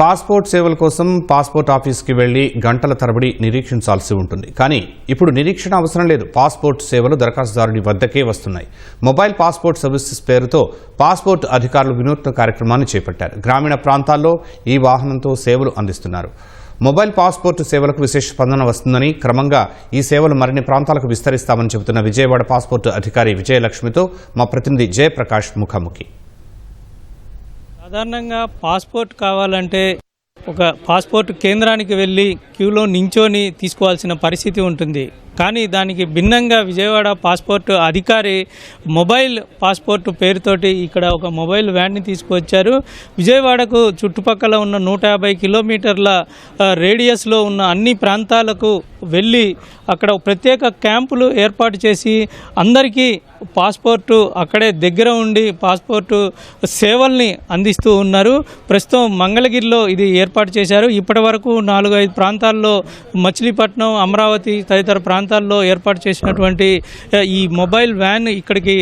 Passport సేవల కోసం passport ఆఫీస్కి వెళ్ళి గంటల తరబడి నిరీక్షించాల్సి ఉంటుంది. కానీ ఇప్పుడు నిరీక్షణ అవసరం లేదు. పాస్పోర్ట్ సేవలు దరఖాస్తుదారుడి వద్దకే వస్తున్నాయి. మొబైల్ పాస్పోర్ట్ సర్వీసెస్ పేరుతో పాస్పోర్ట్ అధికారులు వినూత్న కార్యక్రమాన్ని చేపట్టారు. గ్రామీణ ప్రాంతాల్లో ఈ వాహనంతో సేవలు అందిస్తున్నారు. మొబైల్ పాస్పోర్ట్ సేవలకు విశేష స్పందన వస్తుందని క్రమంగా ఈ సేవలు మరిన్ని ప్రాంతాలకు విస్తరిస్తామని చెబుతున్న విజయవాడ పాస్పోర్ట్ అధికారి విజయలక్ష్మితో మా ప్రతినిధి జయప్రకాష్ ముఖాముఖి. సాధారణంగా పాస్పోర్ట్ కావాలంటే ఒక పాస్పోర్ట్ కేంద్రానికి వెళ్ళి క్యూలో నించొని తీసుకోవాల్సిన పరిస్థితి ఉంటుంది. కానీ దానికి భిన్నంగా విజయవాడ పాస్పోర్ట్ అధికారి మొబైల్ పాస్పోర్ట్ పేరుతోటి ఇక్కడ ఒక మొబైల్ వ్యాన్ని తీసుకువచ్చారు. విజయవాడకు చుట్టుపక్కల ఉన్న నూట యాభై కిలోమీటర్ల రేడియస్లో ఉన్న అన్ని ప్రాంతాలకు వెళ్ళి అక్కడ ప్రత్యేక క్యాంపులు ఏర్పాటు చేసి అందరికీ పాస్పోర్టు అక్కడే దగ్గర ఉండి పాస్పోర్టు సేవల్ని అందిస్తూ ఉన్నారు. ప్రస్తుతం మంగళగిరిలో ఇది ఏర్పాటు చేశారు. ఇప్పటి వరకు నాలుగు ఐదు ప్రాంతాల్లో మచిలీపట్నం అమరావతి తదితర ప్రాంతాల్లో ఏర్పాటు చేసినటువంటి ఈ మొబైల్ వ్యాన్ ఇక్కడికి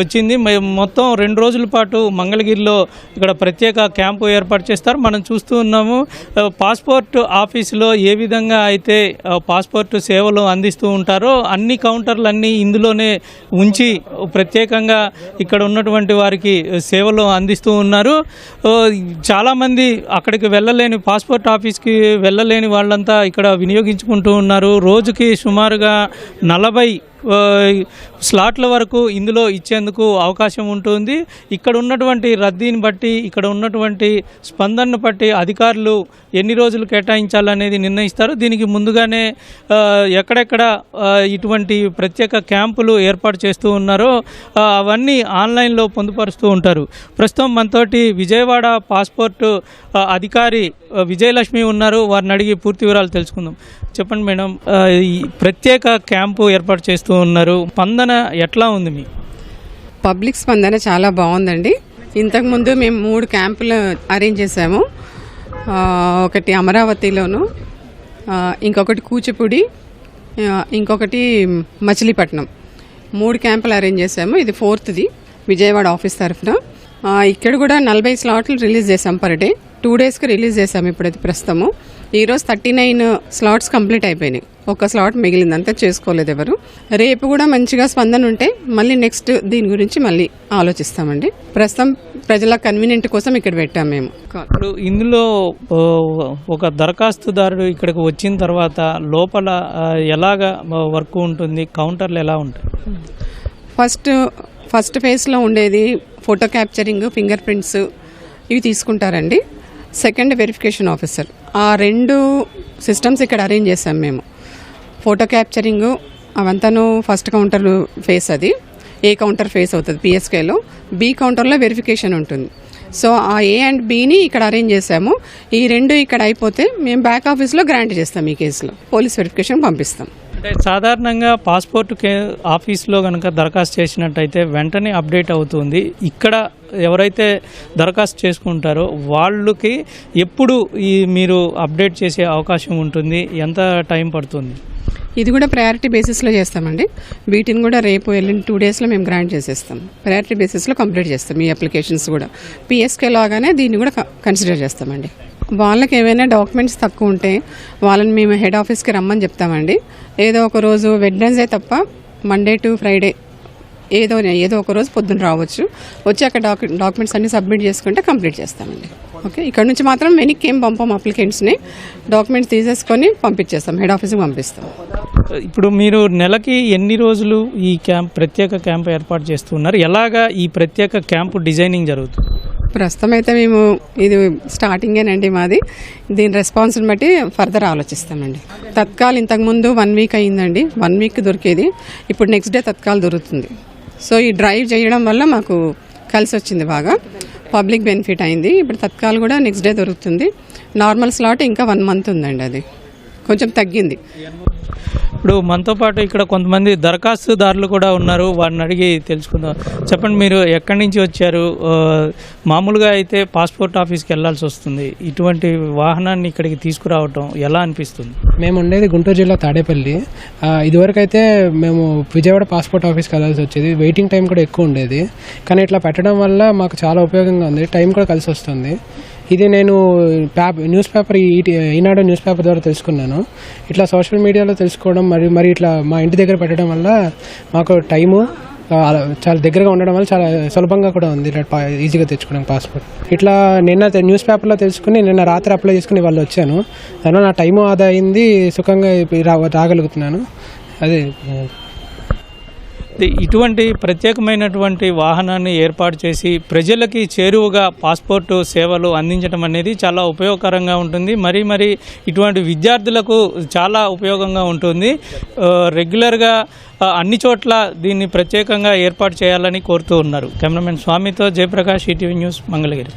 వచ్చింది. మొత్తం రెండు రోజుల పాటు మంగళగిరిలో ఇక్కడ ప్రత్యేక క్యాంపు ఏర్పాటు చేస్తారు. మనం చూస్తూ ఉన్నాము పాస్పోర్ట్ ఆఫీసులో ఏ విధంగా అయితే పాస్పోర్ట్ సేవలు అందిస్తూ ఉంటారో అన్ని కౌంటర్లు అన్నీ ఇందులోనే ఉంచి ప్రత్యేకంగా ఇక్కడ ఉన్నటువంటి వారికి సేవలు అందిస్తూ ఉన్నారు. చాలామంది అక్కడికి వెళ్ళలేని పాస్పోర్ట్ ఆఫీస్కి వెళ్ళలేని వాళ్ళంతా ఇక్కడ వినియోగించుకుంటూ ఉన్నారు. రోజుకి సుమారుగా నలభై స్లాట్ల వరకు ఇందులో ఇచ్చేందుకు అవకాశం ఉంటుంది. ఇక్కడ ఉన్నటువంటి రద్దీని బట్టి ఇక్కడ ఉన్నటువంటి స్పందనను బట్టి అధికారులు ఎన్ని రోజులు కేటాయించాలనేది నిర్ణయిస్తారు. దీనికి ముందుగానే ఎక్కడెక్కడ ఇటువంటి ప్రత్యేక క్యాంపులు ఏర్పాటు చేస్తూ ఉన్నారో అవన్నీ ఆన్లైన్లో పొందుపరుస్తూ ఉంటారు. ప్రస్తుతం మనతోటి విజయవాడ పాస్పోర్ట్ అధికారి విజయలక్ష్మి ఉన్నారు. వారిని అడిగి పూర్తి వివరాలు తెలుసుకుందాం. చెప్పండి మేడం ఈ ప్రత్యేక క్యాంపు ఏర్పాటు చేస్తూ ఉన్నారు. స్పందన ఎట్లా ఉంది మీకు పబ్లిక్ స్పందన చాలా బాగుందండి. ఇంతకుముందు మేము మూడు క్యాంపులు అరేంజ్ చేసాము ఒకటి అమరావతిలోను ఇంకొకటి కూచిపూడి ఇంకొకటి మచిలీపట్నం. మూడు క్యాంపులు అరేంజ్ చేసాము ఇది ఫోర్త్ది విజయవాడ ఆఫీస్ తరఫున. ఇక్కడ కూడా నలభై స్లాట్లు రిలీజ్ చేసాం పర్ డే. టూ డేస్కి రిలీజ్ చేసాము ఇప్పుడు అది ప్రస్తుతము. ఈరోజు థర్టీ నైన్ స్లాట్స్ కంప్లీట్ అయిపోయినాయి. ఒక స్లాట్ మిగిలింది అంతా చేసుకోలేదు ఎవరు. రేపు కూడా మంచిగా స్పందన ఉంటే మళ్ళీ నెక్స్ట్ దీని గురించి మళ్ళీ ఆలోచిస్తామండి. ప్రస్తుతం ప్రజల కన్వీనియంట్ కోసం ఇక్కడ పెట్టాం మేము. ఇప్పుడు ఇందులో ఒక దరఖాస్తుదారుడు ఇక్కడికి వచ్చిన తర్వాత లోపల ఎలాగ వర్క్ ఉంటుంది కౌంటర్లు ఎలా ఉంటాయి? ఫస్ట్ ఫస్ట్ ఫేజ్లో ఉండేది ఫోటో క్యాప్చరింగ్ ఫింగర్ ప్రింట్స్ ఇవి తీసుకుంటారండి. Second verification officer. ఆ రెండు సిస్టమ్స్ ఇక్కడ అరేంజ్ చేసాం మేము. ఫోటో క్యాప్చరింగ్ అవంతాను ఫస్ట్ కౌంటర్ ఫేస్ అది. ఏ కౌంటర్ ఫేస్ అవుతుంది పిఎస్కేలో బి కౌంటర్లో వెరిఫికేషన్ ఉంటుంది. సో ఆ ఏ అండ్ బిని ఇక్కడ అరేంజ్ చేసాము ఈ రెండు ఇక్కడ అయిపోతే మేము బ్యాక్ ఆఫీస్లో గ్రాంట్ చేస్తాం ఈ కేసులో పోలీస్ వెరిఫికేషన్ పంపిస్తాం. అంటే సాధారణంగా పాస్పోర్ట్ కే ఆఫీస్లో కనుక దరఖాస్తు చేసినట్టయితే వెంటనే అప్డేట్ అవుతుంది. ఇక్కడ ఎవరైతే దరఖాస్తు చేసుకుంటారో వాళ్ళకి ఎప్పుడు ఈ మీరు అప్డేట్ చేసే అవకాశం ఉంటుంది. ఎంత టైం పడుతుంది? ఇది కూడా ప్రయారిటీ బేసిస్లో చేస్తామండి. వీటిని కూడా రేపు వెళ్ళిన టూ డేస్లో మేము గ్రాంట్ చేసేస్తాం. ప్రయారిటీ బేసిస్లో కంప్లీట్ చేస్తాం ఈ అప్లికేషన్స్ కూడా. పిఎస్కే లాగానే దీన్ని కూడా కన్సిడర్ చేస్తామండి. వాళ్ళకి ఏమైనా డాక్యుమెంట్స్ తక్కువ ఉంటే వాళ్ళని మేము హెడ్ ఆఫీస్కి రమ్మని చెప్తామండి. ఏదో ఒక రోజు వెడ్నెస్డే తప్ప మండే టు ఫ్రైడే ఏదో ఏదో ఒక రోజు పొద్దున్న రావచ్చు. వచ్చి అక్కడ డాక్యు డాక్యుమెంట్స్ అన్ని సబ్మిట్ చేసుకుంటే కంప్లీట్ చేస్తామండి. ఓకే? ఇక్కడ నుంచి మాత్రం వెనక్కి ఏం పంపం అప్లికెంట్స్ని. డాక్యుమెంట్స్ తీసేసుకొని పంపించేస్తాం. హెడ్ ఆఫీస్కి పంపిస్తాం. ఇప్పుడు మీరు నెలకి ఎన్ని రోజులు ఈ క్యాంప్ ప్రత్యేక క్యాంప్ ఏర్పాటు చేస్తున్నారు ఎలాగా ఈ ప్రత్యేక క్యాంపు డిజైనింగ్ జరుగుతుంది? ప్రస్తుతం అయితే మేము ఇది స్టార్టింగేనండి మాది. దీని రెస్పాన్స్ని బట్టి ఫర్దర్ ఆలోచిస్తామండి. తత్కాల్ ఇంతకుముందు వన్ వీక్ అయిందండి. వన్ వీక్ దొరికేది. ఇప్పుడు నెక్స్ట్ డే తత్కాల్ దొరుకుతుంది. సో ఈ డ్రైవ్ చేయడం వల్ల మాకు కలిసి వచ్చింది బాగా. పబ్లిక్ బెనిఫిట్ అయింది. ఇప్పుడు తత్కాల్ కూడా నెక్స్ట్ డే దొరుకుతుంది. నార్మల్ స్లాట్ ఇంకా వన్ మంత్ ఉందండి అది. కొంచెం తగ్గింది. ఇప్పుడు మనతో పాటు ఇక్కడ కొంతమంది దరఖాస్తుదారులు కూడా ఉన్నారు. వారిని అడిగి తెలుసుకుందాం. చెప్పండి మీరు ఎక్కడి నుంచి వచ్చారు? మామూలుగా అయితే పాస్పోర్ట్ ఆఫీస్కి వెళ్ళాల్సి వస్తుంది. ఇటువంటి వాహనాన్ని ఇక్కడికి తీసుకురావటం ఎలా అనిపిస్తుంది? మేము ఉండేది గుంటూరు జిల్లా తాడేపల్లి. ఇదివరకైతే ఇదివరకు అయితే మేము విజయవాడ పాస్పోర్ట్ ఆఫీస్కి వెళ్ళాల్సి వచ్చేది. వెయిటింగ్ టైం కూడా ఎక్కువ ఉండేది. కానీ ఇట్లా పెట్టడం వల్ల మాకు చాలా ఉపయోగంగా ఉంది. టైం కూడా కలిసి వస్తుంది. ఇది నేను paper news paper Eenadu news paper ద్వారా తెలుసుకున్నాను. ఇట్లా సోషల్ మీడియాలో తెలుసుకోవడం మరి మరి ఇట్లా మా ఇంటి దగ్గర పెట్టడం వల్ల మాకు టైము చాలా దగ్గరగా ఉండడం వల్ల చాలా సులభంగా కూడా ఉంది ఇట్లా పా- ఈజీగా తెచ్చుకోవడం పాస్పోర్ట్ ఇట్లా నిన్న న్యూస్ పేపర్లో తెలుసుకుని నిన్న రాత్రి అప్లై చేసుకుని వాళ్ళు వచ్చాను. దానివల్ల నా టైము ఆదా అయింది సుఖంగా రా రాగలుగుతున్నాను. అదే ఇటువంటి ప్రత్యేకమైనటువంటి వాహనాన్ని ఏర్పాటు చేసి ప్రజలకి చేరువగా పాస్పోర్టు సేవలు అందించడం అనేది చాలా ఉపయోగకరంగా ఉంటుంది. మరి మరి ఇటువంటి విద్యార్థులకు చాలా ఉపయోగంగా ఉంటుంది. రెగ్యులర్గా అన్ని చోట్ల దీన్ని ప్రత్యేకంగా ఏర్పాటు చేయాలని కోరుతూ ఉన్నారు. కెమెరామెన్ స్వామితో జయప్రకాష్ ఈటీవీ న్యూస్ మంగళగిరి.